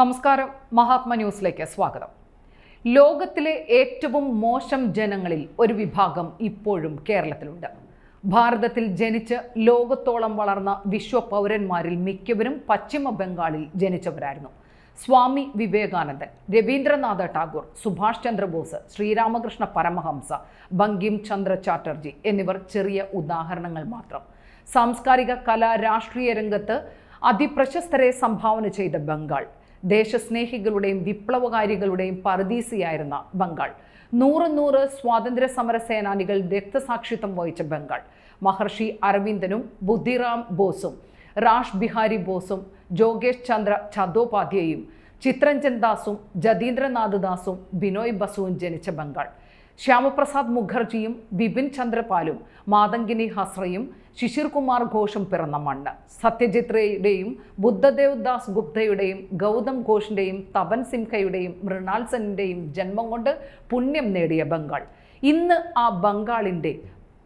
നമസ്കാരം. മഹാത്മ ന്യൂസിലേക്ക് സ്വാഗതം. ലോകത്തിലെ ഏറ്റവും മോശം ജനങ്ങളിൽ ഒരു വിഭാഗം ഇപ്പോഴും കേരളത്തിലുണ്ട്. ഭാരതത്തിൽ ജനിച്ച് ലോകത്തോളം വളർന്ന വിശ്വ പൗരന്മാരിൽ മിക്കവരും പശ്ചിമ ബംഗാളിൽ ജനിച്ചവരായിരുന്നു. സ്വാമി വിവേകാനന്ദൻ രവീന്ദ്രനാഥ ടാഗോർ സുഭാഷ് ചന്ദ്രബോസ് ശ്രീരാമകൃഷ്ണ പരമഹംസ ബങ്കിം ചന്ദ്ര ചാറ്റർജി എന്നിവർ ചെറിയ ഉദാഹരണങ്ങൾ മാത്രം. സാംസ്കാരിക കലാ രാഷ്ട്രീയ രംഗത്ത് അതിപ്രശസ്തരെ സംഭാവന ചെയ്ത ബംഗാൾ ദേശസ്നേഹികളുടെയും വിപ്ലവകാരികളുടെയും പറുദീസിയായിരുന്ന ബംഗാൾ. നൂറ് നൂറ് സ്വാതന്ത്ര്യ സമര സേനാനികൾ രക്തസാക്ഷിത്വം വഹിച്ച ബംഗാൾ. മഹർഷി അരവിന്ദനും ബുദ്ധിറാം ബോസും റാഷ് ബിഹാരി ബോസും ജോഗേഷ് ചന്ദ്ര ചതോപാധ്യയും ചിത്രഞ്ജൻ ദാസും ജതീന്ദ്രനാഥ് ദാസും ബിനോയ് ബസുവും ജനിച്ച ബംഗാൾ. ശ്യാമപ്രസാദ് മുഖർജിയും ബിപിൻ ചന്ദ്രപാലും മാതങ്കിനി ഹസ്രയും ശിശിർ കുമാർ ഘോഷും പിറന്ന മണ്ണ്. സത്യജിത് റേയുടെയും ബുദ്ധദേവ് ദാസ് ഗുപ്തയുടെയും ഗൗതം ഘോഷിന്റെയും തപൻ സിംഹയുടെയും മൃണാൾ സെന്നിന്റെയും ജന്മം കൊണ്ട് പുണ്യം നേടിയ ബംഗാൾ. ഇന്ന് ആ ബംഗാളിന്റെ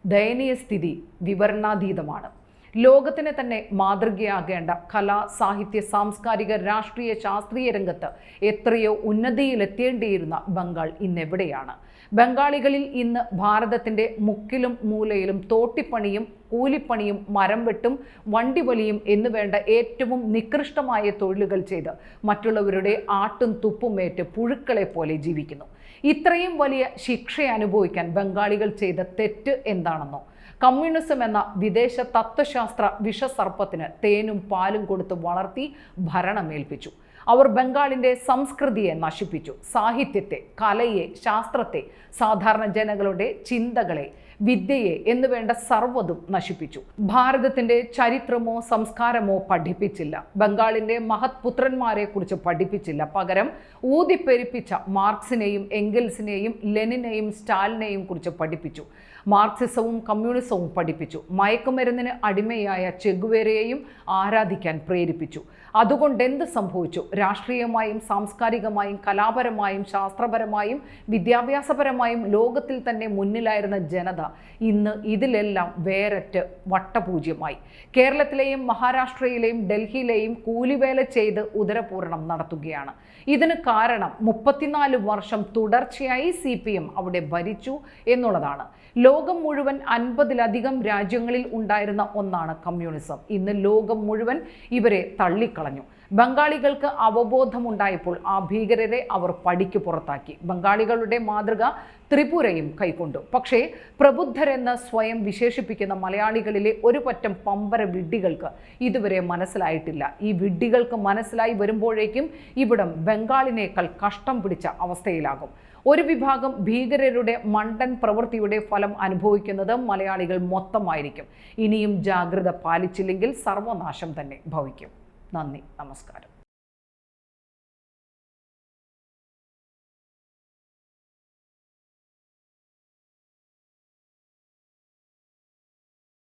ദയനീയ സ്ഥിതി വിവരണാതീതമാണ്. ലോകത്തിന് തന്നെ മാതൃകയാകേണ്ട കലാ സാഹിത്യ സാംസ്കാരിക രാഷ്ട്രീയ ശാസ്ത്രീയ രംഗത്ത് എത്രയോ ഉന്നതിയിലെത്തേണ്ടിയിരുന്ന ബംഗാൾ ഇന്നെവിടെയാണ്? ബംഗാളികളിൽ ഇന്ന് ഭാരതത്തിന്റെ മുക്കിലും മൂലയിലും തോട്ടിപ്പണിയും കൂലിപ്പണിയും മരം വെട്ടും വണ്ടിവലിയും എന്നുവേണ്ട ഏറ്റവും നികൃഷ്ടമായ തൊഴിലുകൾ ചെയ്ത് മറ്റുള്ളവരുടെ ആട്ടും തുപ്പുമേറ്റ് പുഴുക്കളെ പോലെ ജീവിക്കുന്നു. ഇത്രയും വലിയ ശിക്ഷ അനുഭവിക്കാൻ ബംഗാളികൾ ചെയ്ത തെറ്റ് എന്താണെന്നോ? കമ്മ്യൂണിസം എന്ന വിദേശ തത്വശാസ്ത്ര വിഷസർപ്പത്തിന് തേനും പാലും കൊടുത്ത് വളർത്തി ഭരണമേൽപ്പിച്ചു അവർ ബംഗാളിന്റെ സംസ്കൃതിയെ നശിപ്പിച്ചു. സാഹിത്യത്തെ കലയെ ശാസ്ത്രത്തെ സാധാരണ ജനങ്ങളുടെ ചിന്തകളെ വിദ്യയെ എന്നുവേണ്ട സർവതും നശിപ്പിച്ചു. ഭാരതത്തിന്റെ ചരിത്രമോ സംസ്കാരമോ പഠിപ്പിച്ചില്ല. ബംഗാളിന്റെ മഹത്പുത്രന്മാരെ കുറിച്ച് പഠിപ്പിച്ചില്ല. പകരം ഊതിപ്പെരിപ്പിച്ച മാർക്സിനെയും എംഗൽസിനെയും ലെനിനെയും സ്റ്റാലിനെയും കുറിച്ച് പഠിപ്പിച്ചു. മാർക്സിസവും കമ്മ്യൂണിസവും പഠിപ്പിച്ചു. മയക്കുമരുന്നിന് അടിമയായ ചെഗുവേരയെയും ആരാധിക്കാൻ പ്രേരിപ്പിച്ചു. അതുകൊണ്ട് എന്ത് സംഭവിച്ചു? രാഷ്ട്രീയമായും സാംസ്കാരികമായും കലാപരമായും ശാസ്ത്രപരമായും വിദ്യാഭ്യാസപരമായും ലോകത്തിൽ തന്നെ മുന്നിലായിരുന്ന ജനത ഇന്ന് ഇതിലെല്ലാം വേരറ്റ് വട്ടപൂജ്യമായി. കേരളത്തിലെയും മഹാരാഷ്ട്രയിലെയും ഡൽഹിയിലെയും കൂലിവേല ചെയ്ത് ഉദരപൂരണം നടത്തുകയാണ്. ഇതിന് കാരണം മുപ്പത്തിനാല് വർഷം തുടർച്ചയായി സി പി എം അവിടെ ഭരിച്ചു എന്നുള്ളതാണ്. ലോകം മുഴുവൻ അൻപതിലധികം രാജ്യങ്ങളിൽ ഉണ്ടായിരുന്ന ഒന്നാണ് കമ്മ്യൂണിസം. ഇന്ന് ലോകം മുഴുവൻ ഇവരെ തള്ളിക്കളഞ്ഞു. ബംഗാളികൾക്ക് അവബോധമുണ്ടായപ്പോൾ ആ ഭീകരരെ അവർ പടിക്ക് പുറത്താക്കി. ബംഗാളികളുടെ മാതൃക ത്രിപുരയും കൈക്കൊണ്ടു. പക്ഷേ പ്രബുദ്ധരെന്ന് സ്വയം വിശേഷിപ്പിക്കുന്ന മലയാളികളിലെ ഒരു പറ്റം പമ്പര വിഡ്ഢികൾക്ക് ഇതുവരെ മനസ്സിലായിട്ടില്ല. ഈ വിഡ്ഢികൾക്ക് മനസ്സിലായി വരുമ്പോഴേക്കും ഇവിടം ബംഗാളിനേക്കാൾ കഷ്ടം പിടിച്ച അവസ്ഥയിലാകും. ഒരു വിഭാഗം ഭീകരരുടെ മണ്ടൻ പ്രവൃത്തിയുടെ ഫലം അനുഭവിക്കുന്നത് മലയാളികൾ മൊത്തമായിരിക്കും. ഇനിയും ജാഗ്രത പാലിച്ചില്ലെങ്കിൽ സർവനാശം തന്നെ ഭവിക്കും. നന്ദി നമസ്കാരം.